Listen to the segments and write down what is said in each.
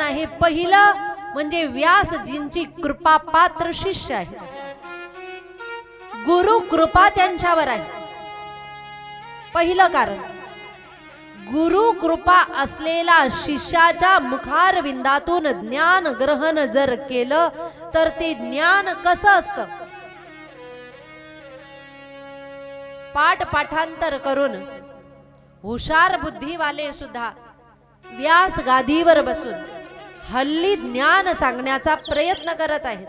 आहे पहिलं म्हणजे व्यासजींची कृपा पात्र शिष्य आहे. गुरु कृपा त्यांच्यावर आहे. पहिलं कारण गुरु कृपा असलेला शिष्याच्या मुखारविंदातून ज्ञान ग्रहण जर केलं तर ते ज्ञान कसं असतं? पाठ पाठांतर करून हुशार बुद्धीवाले सुद्धा व्यास गादीवर बसून हल्ली ज्ञान सांगण्याचा प्रयत्न करत आहेत.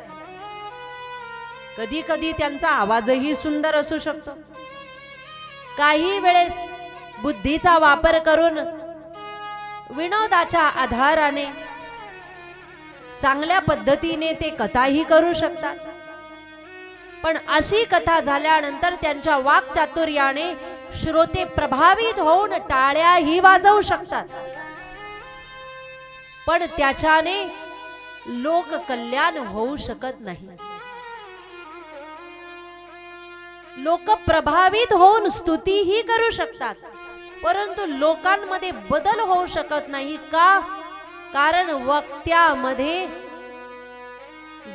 कधी कधी त्यांचा आवाजही सुंदर असू शकतो. काही वेळेस बुद्धीचा वापर करून विनोदाच्या आधाराने चांगल्या पद्धतीने ते कथाही करू शकतात. पण अशी कथा झाल्यानंतर त्यांच्या वाक्चातुर्याने श्रोते प्रभावित होऊन टाळ्याही वाजवू शकतात. पण त्याच्याने लोक कल्याण होऊ शकत नाही. लोक प्रभावित होऊन स्तुतीही करू शकतात परंतु लोकांमध्ये बदल होऊ शकत नाही का? कारण वक्त्यामध्ये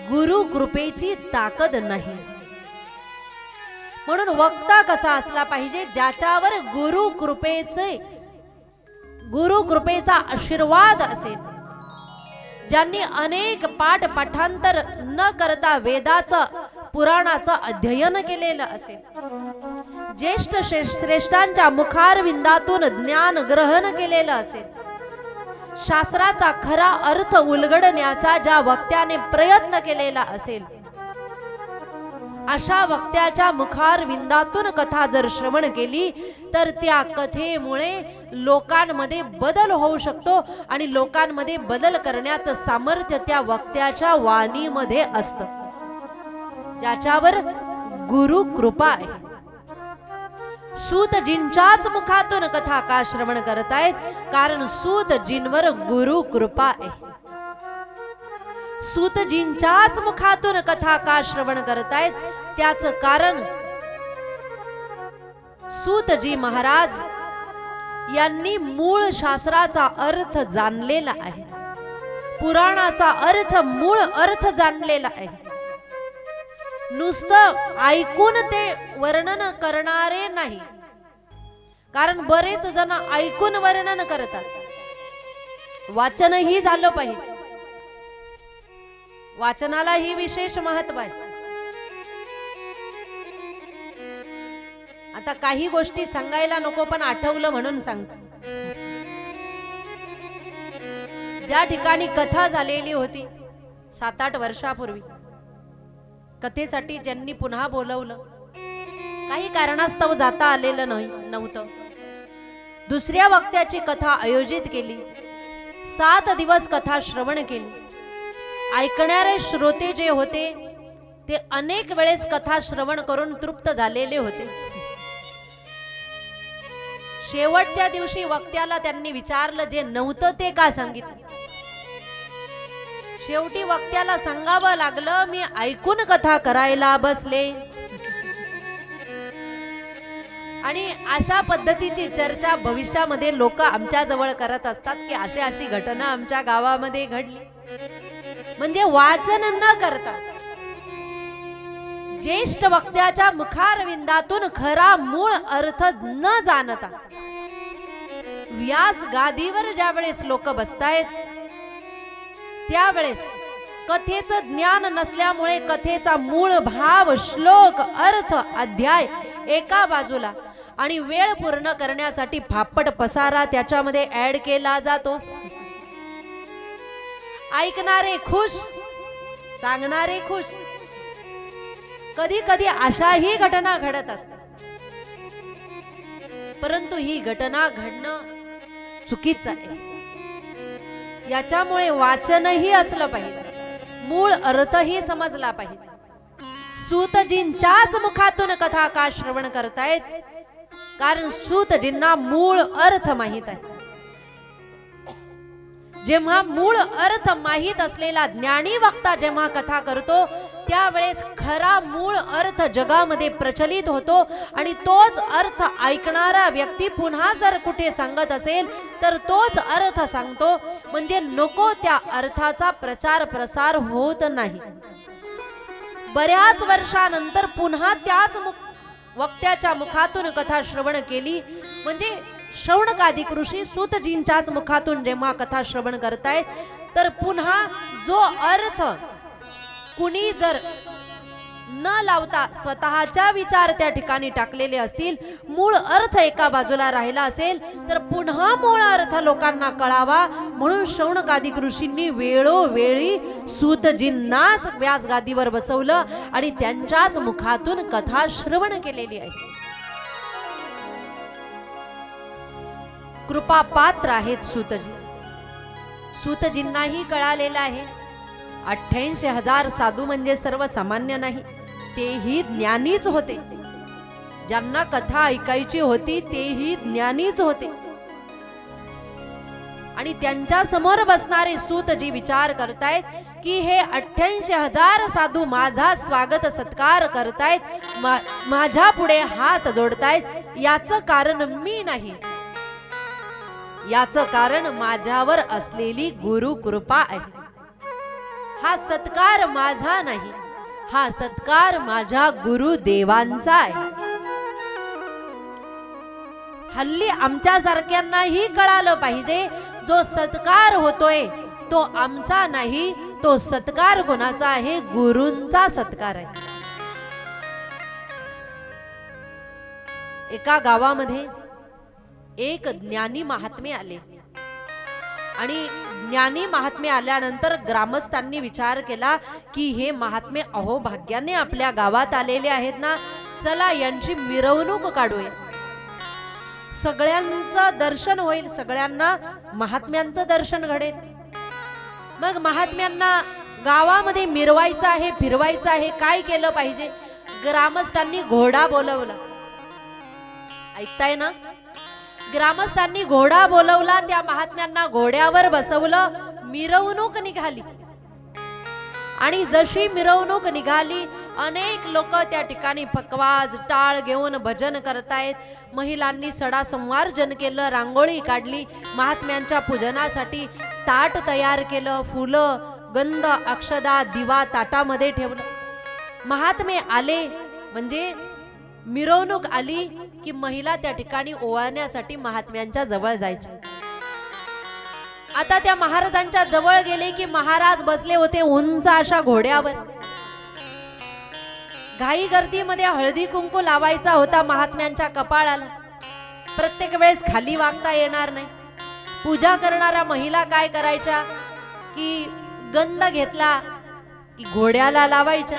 गुरु कृपेची ताकद नाही. म्हणून वक्ता कसा असला पाहिजे ज्याच्यावर गुरु कृपेचे गुरु कृपेचा आशीर्वाद असेल. ज्यांनी अनेक पाठ पाठांतर न करता वेदाचं पुराणाचं अध्ययन केलेलं असेल ज्येष्ठ श्रे- श्रेष्ठांच्या मुखारविंदातून ज्ञान ग्रहण केलेलं असेल शास्त्राचा खरा अर्थ उलगडण्याचा ज्या वक्त्याने प्रयत्न केलेला असेल अशा वक्त्याच्या मुखार विंदातून कथा जर श्रवण केली तर त्या कथेमुळे लोकांमध्ये बदल होऊ शकतो आणि लोकांमध्ये बदल करण्याचं सामर्थ्य त्या वक्त्याच्या वाणीमध्ये असतं. ज्याच्यावर गुरु कृपा आहे. सूतजींच्याच मुखातून कथा का श्रवण करतायत? कारण सूतजींवर गुरु कृपा आहे. सूतजींच्याच मुखातून कथा का श्रवण करतायत. त्याच कारण सूतजी महाराज यांनी मूळ शास्त्राचा अर्थ जाणलेला आहे. पुराणाचा अर्थ मूळ अर्थ जाणलेला आहे. नुसतं ऐकून ते वर्णन करणारे नाही. कारण बरेच जण ऐकून वर्णन करतात. वाचनही झालं पाहिजे. वाचनाला ही विशेष महत्त्व आहे. आता काही गोष्टी सांगायला नको पण आठवलं म्हणून सांगतो. ज्या ठिकाणी कथा झालेली होती सात आठ वर्षापूर्वी कथेसाठी ज्यांनी पुन्हा बोलवलं काही कारणास्तव जाता आलेलं नाही नव्हतं. दुसऱ्या वक्त्याची कथा आयोजित केली सात दिवस कथा श्रवण केली ऐकणारे श्रोते जे होते ते अनेक वेळेस कथा श्रवण करून तृप्त झालेले होते. शेवटच्या दिवशी वक्त्याला त्यांनी विचारलं जे नव्हतं ते का सांगितलं? शेवटी वक्त्याला सांगावं लागलं मी ऐकून कथा करायला बसले. आणि अशा पद्धतीची चर्चा भविष्यामध्ये लोक आमच्या जवळ करत असतात की अशी अशी घटना आमच्या गावामध्ये घडली. म्हणजे वाचन न करता. ज्येष्ठ वक्त्याच्या मुखारविंदातून खरा मूळ अर्थ न जाणता. व्यास गादीवर ज्या वेळेस लोक बसतायत त्यावेळेस कथेचं ज्ञान नसल्यामुळे कथेचा मूळ भाव श्लोक अर्थ अध्याय एका बाजूला आणि वेळ पूर्ण करण्यासाठी फापट पसारा त्याच्यामध्ये ऍड केला जातो. ऐकणारे खुश सांगणारे खुश. कधी कधी अशाही घटना घडत असतात. परंतु ही घटना घडणं चुकीचं आहे. याच्यामुळे वाचनही असलं पाहिजे. मूळ अर्थही समजला पाहिजे. सूतजींच्याच मुखातून कथा का श्रवण करतायत? कारण सूतजींना मूळ अर्थ माहीत आहे. जेव्हा मूळ अर्थ माहीत असलेला ज्ञानी वक्ता जेव्हा कथा करतो त्यावेळेस खरा मूळ अर्थ जगामध्ये प्रचलित होतो आणि तोच अर्थ ऐकणारा व्यक्ती पुन्हा जर कुठे सांगत असेल तर तोच अर्थ सांगतो. म्हणजे नको त्या अर्थाचा प्रचार प्रसार होत नाही. बऱ्याच वर्षानंतर पुन्हा त्याच मुख वक्त्याच्या मुखातून कथा श्रवण केली. म्हणजे श्रवणकाधिक ऋषी सुतजींच्याच मुखातून जेव्हा कथा श्रवण करताय तर पुन्हा जो अर्थ कुणी जर न लावता स्वतःच्या विचार त्या ठिकाणी टाकलेले असतील मूळ अर्थ एका बाजूला राहिला असेल तर पुन्हा मूळ अर्थ लोकांना कळावा. म्हणून शौनकादिक ऋषींनी वेळोवेळी सूतजींनाच व्यास गादीवर बसवलं आणि त्यांच्याच मुखातून कथा श्रवण केलेली आहे. कृपा पात्र आहेत सुतजी. सुतजींनाही कळालेलं आहे अठ्ठ्याऐंशी हजार साधू म्हणजे सर्वसामान्य नाही तेही ज्ञानीच होते. ज्यांना कथा ऐकायची होती तेही ज्ञानीच होते. आणि त्यांच्यासमोर बसणारे सूतजी विचार करतायत की हे अठ्ठ्याऐंशी हजार साधू माझा स्वागत सत्कार करतायत मा- माझ्या पुढे हात जोडतायत याचं कारण मी नाही. याचं कारण माझ्यावर असलेली गुरु कृपा आहे. हा सत्कार माझा नाही हा सत्कार माझ्या गुरुदेवांचा आहे. हल्ली आमच्या सारख्यांनाही कळालं पाहिजे जो सत्कार होतोय तो आमचा नाही तो सत्कार कोणाचा आहे? गुरूंचा सत्कार आहे. एका गावामध्ये एक ज्ञानी महात्मे आले. आणि ज्ञानी महात्मे आल्यानंतर ग्रामस्थांनी विचार केला की हे महात्मे अहो भाग्याने आपल्या गावात आलेले आहेत ना चला यांची मिरवणूक काढूया. सगळ्यांचं दर्शन होईल सगळ्यांना महात्म्यांचं दर्शन घडेल. मग महात्म्यांना गावामध्ये मिरवायचं आहे फिरवायचं आहे काय केलं पाहिजे? ग्रामस्थांनी घोडा बोलवला. ऐकताय ना? ग्रामस्थांनी घोडा बोलवला त्या महात्म्यांना घोड्यावर बसवलं मिरवणूक निघाली. आणि जशी मिरवणूक निघाली अनेक लोक त्या ठिकाणी पकवाज टाळ घेऊन भजन करतायत. महिलांनी सडा संवार्जन केलं रांगोळी काढली महात्म्यांच्या पूजनासाठी ताट तयार केलं फुलं गंध अक्षदा दिवा ताटामध्ये ठेवलं. महात्मे आले म्हणजे मिरवणूक आली की महिला त्या ठिकाणी ओवाळण्यासाठी महात्म्यांच्या जवळ जायच्या आता त्या महाराजांच्या जवळ गेले की महाराज बसले होते उंच अशा घोड्यावर. घाई गर्दीमध्ये हळदी कुंकू लावायचा होता महात्म्यांच्या कपाळाला. प्रत्येक वेळेस खाली वागता येणार नाही. पूजा करणाऱ्या महिला काय करायच्या? की गंध घेतला की घोड्याला लावायच्या.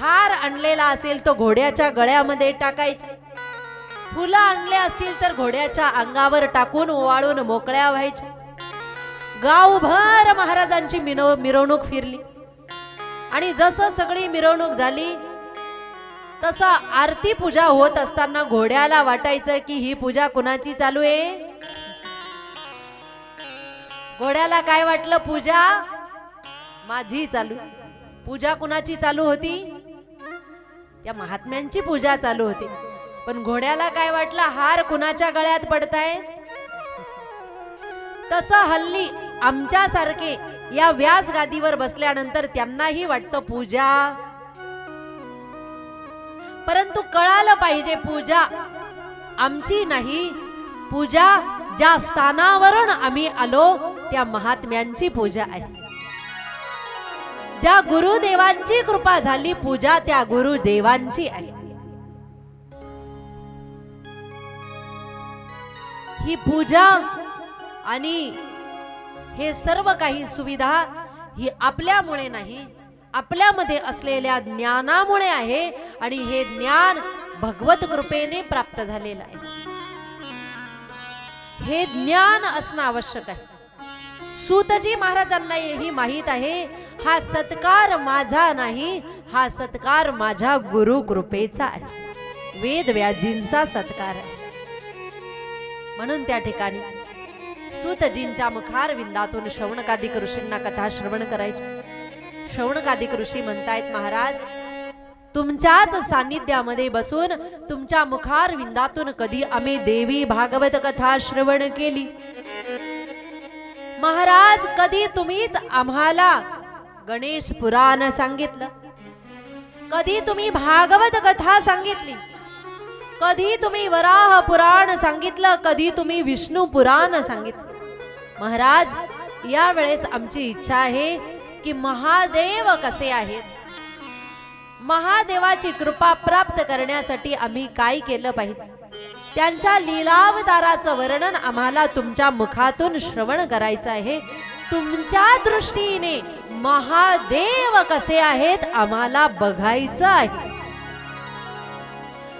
हार आणलेला असेल तो घोड्याच्या गळ्यामध्ये टाकायचे. फुलं आणले असतील तर घोड्याच्या अंगावर टाकून ओवाळून मोकळ्या व्हायच्या गावभर महाराजांची मिनो मिरवणूक फिरली. आणि जसं सगळी मिरवणूक झाली तसा आरती पूजा होत असताना घोड्याला वाटायचं की ही पूजा कुणाची चालू आहे? घोड्याला काय वाटलं? पूजा माझी चालू. पूजा कुणाची चालू होती? या महात्म्यांची पूजा चालू होती. पण घोड्याला काय वाटलं? हार कुणाच्या गळ्यात पडताय? तसं हल्ली आमच्या सारखे या व्यास गादीवर बसल्यानंतर त्यांनाही वाटतं पूजा. परंतु कळालं पाहिजे पूजा आमची नाही. पूजा ज्या स्थानावरून आम्ही आलो त्या महात्म्यांची पूजा आहे. ज्या गुरुदेवांची कृपा झाली पूजा त्या गुरुदेवांची आहे ही पूजा आणि हे सर्व काही सुविधा ही आपल्यामुळे नाही आपल्यामध्ये असलेल्या ज्ञानामुळे आहे आणि हे ज्ञान भगवत कृपेने प्राप्त झालेलं आहे. हे ज्ञान असणं आवश्यक आहे. सूतजी महाराजांना ही माहीत आहे हा सत्कार माझा नाही हा सत्कार माझ्या गुरु कृपेचा आहे. वेद व्याजींचा सत्कार आहे. म्हणून त्या ठिकाणी सुतजींच्या मुखार विंदातून श्रवणकादिक ऋषींना कथा श्रवण करायची. श्रवणकादिक ऋषी म्हणतायत महाराज तुमच्याच सान्निध्यामध्ये बसून तुमच्या मुखार विंदातून कधी आम्ही देवी भागवत कथा श्रवण केली? महाराज कधी तुम्हीच आम्हाला गणेश पुराण सांगितलं. कधी तुम्ही भागवत कथा सांगितली? कधी तुम्ही वराह पुराण सांगितलं? कधी तुम्ही विष्णू पुराण सांगितलं? महाराज यावेळेस आमची इच्छा आहे की महादेव कसे आहेत? महादेवाची कृपा प्राप्त करण्यासाठी आम्ही काय केलं पाहिजे? त्यांच्या लीलावताराचं वर्णन आम्हाला तुमच्या मुखातून श्रवण करायचं आहे. तुमच्या दृष्टीने महादेव कसे आहेत आम्हाला बघायचं आहे.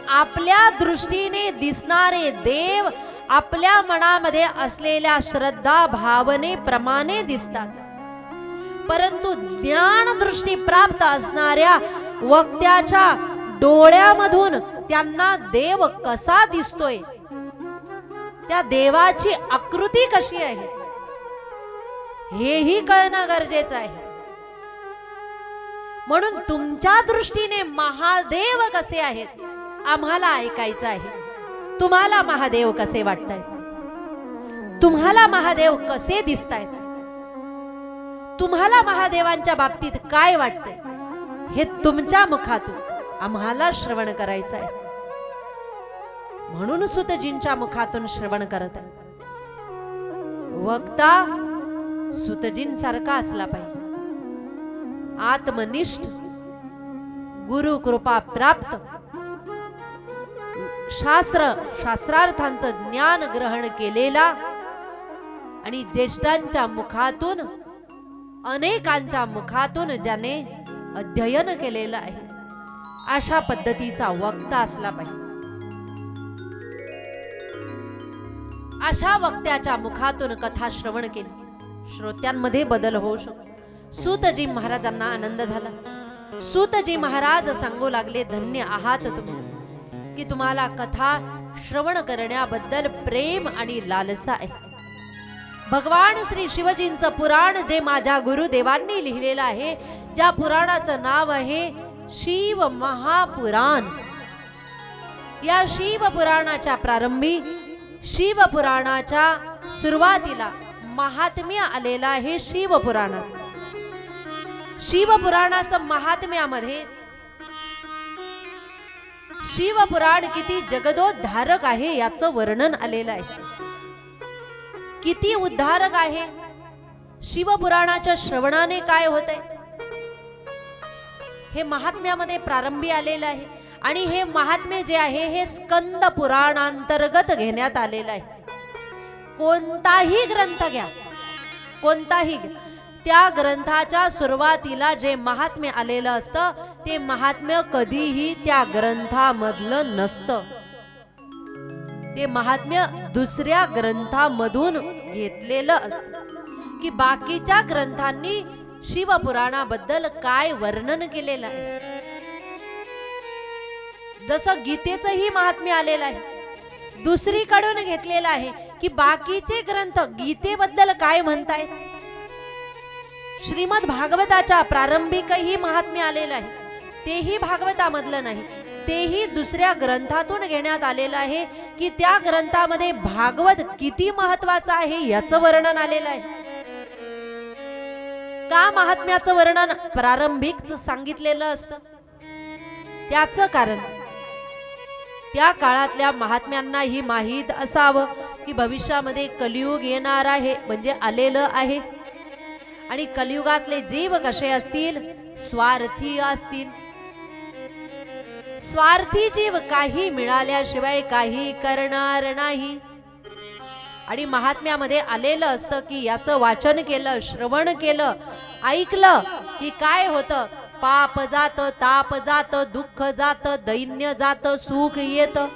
आपल्या दृष्टीने दिसणारे देव आपल्या मनामध्ये असलेल्या श्रद्धा भावनेप्रमाणे दिसतात. परंतु ज्ञान दृष्टी प्राप्त असणाऱ्या वक्त्याच्या डोळ्यामधून त्यांना देव कसा दिसतोय? त्या देवाची आकृती कशी आहे? हेही कळणं गरजेचं आहे. म्हणून तुमच्या दृष्टीने महादेव कसे आहेत आम्हाला ऐकायचं आहे. तुम्हाला महादेव कसे वाटतायत तुम्हाला महादेव कसे दिसतायत? तुम्हाला महादेवांच्या बाबतीत काय वाटतंय? हे तुमच्या मुखातून आम्हाला श्रवण करायचं आहे म्हणून सुतजींच्या मुखातून श्रवण करत आहे. वक्ता सुतजींसारखा असला पाहिजे. आत्मनिष्ठ गुरु कृपा प्राप्त शास्त्र शास्त्रार्थांचं ज्ञान ग्रहण केलेला आणि ज्येष्ठांच्या मुखातून अनेकांच्या मुखातून ज्याने अध्ययन केलेलं आहे अशा पद्धतीचा वक्ता असला पाहिजे. अशा वक्त्याच्या मुखातून कथा श्रवण केली. श्रोत्यांमध्ये बदल होऊ शकतो. सूतजी महाराजांना आनंद झाला. सूतजी महाराज सांगू लागले धन्य आहात तुम्ही की तुम्हाला कथा श्रवण करण्याबद्दल प्रेम आणि लालसा आहे. भगवान श्री शिवजींचं पुराण जे माझ्या गुरुदेवांनी लिहिलेलं आहे ज्या पुराणाचं नाव आहे शिव महापुराण. या शिव पुराणाच्या प्रारंभी शिव पुराणाच्या सुरुवातीला महात्म्य आलेलं आहे शिवपुराणाचं. शिवपुराणाचं महात्म्यामध्ये शिवपुराण किती जगदोद्धारक आहे याचं वर्णन आलेलं आहे. किती उद्धारक आहे शिवपुराणाच्या श्रवणाने काय होतंय? हे महात्म्यामध्ये प्रारंभी आलेलं आहे आणि हे महात्म्य जे आहे हे स्कंद पुराणांतर्गत घेण्यात आलेलं आहे. कोणताही ग्रंथ घ्या. कोणताही घ्या. त्या ग्रंथाच्या सुरुवातीला जे महात्म्य आलेलं असतं ते महात्म्य कधीही त्या ग्रंथामधलं नसतं. ते महात्म्य दुसऱ्या ग्रंथामधून घेतलेलं असतं. की बाकीच्या ग्रंथांनी शिवपुराणाबद्दल काय वर्णन केलेलं आहे? जसं गीतेचंही महात्म्य आलेलं आहे. दुसरीकडून घेतलेलं आहे. की बाकीचे ग्रंथ गीतेबद्दल काय म्हणताय? श्रीमद भागवताच्या प्रारंभिकही महात्म्य आलेलं आहे. तेही भागवतामधलं नाही. तेही दुसऱ्या ग्रंथातून घेण्यात आलेलं आहे की त्या ग्रंथामध्ये भागवत किती महत्वाचं आहे याचं वर्णन आलेलं आहे. का महात्म्याचं वर्णन प्रारंभिक सांगितलेलं असतं? त्याचं कारण त्या काळातल्या महात्म्यांना ही माहीत असावं की भविष्यामध्ये कलियुग येणार आहे म्हणजे आलेलं आहे. आणि कलियुगातले जीव कसे असतील? स्वार्थी असतील. स्वार्थी जीव काही मिळाल्याशिवाय काही करणार नाही. आणि महात्म्यामध्ये आलेलं असतं की याचं वाचन केलं श्रवण केलं ऐकलं की काय होतं? पाप जात ताप जात दुःख जात दैन्य जात सुख येतं.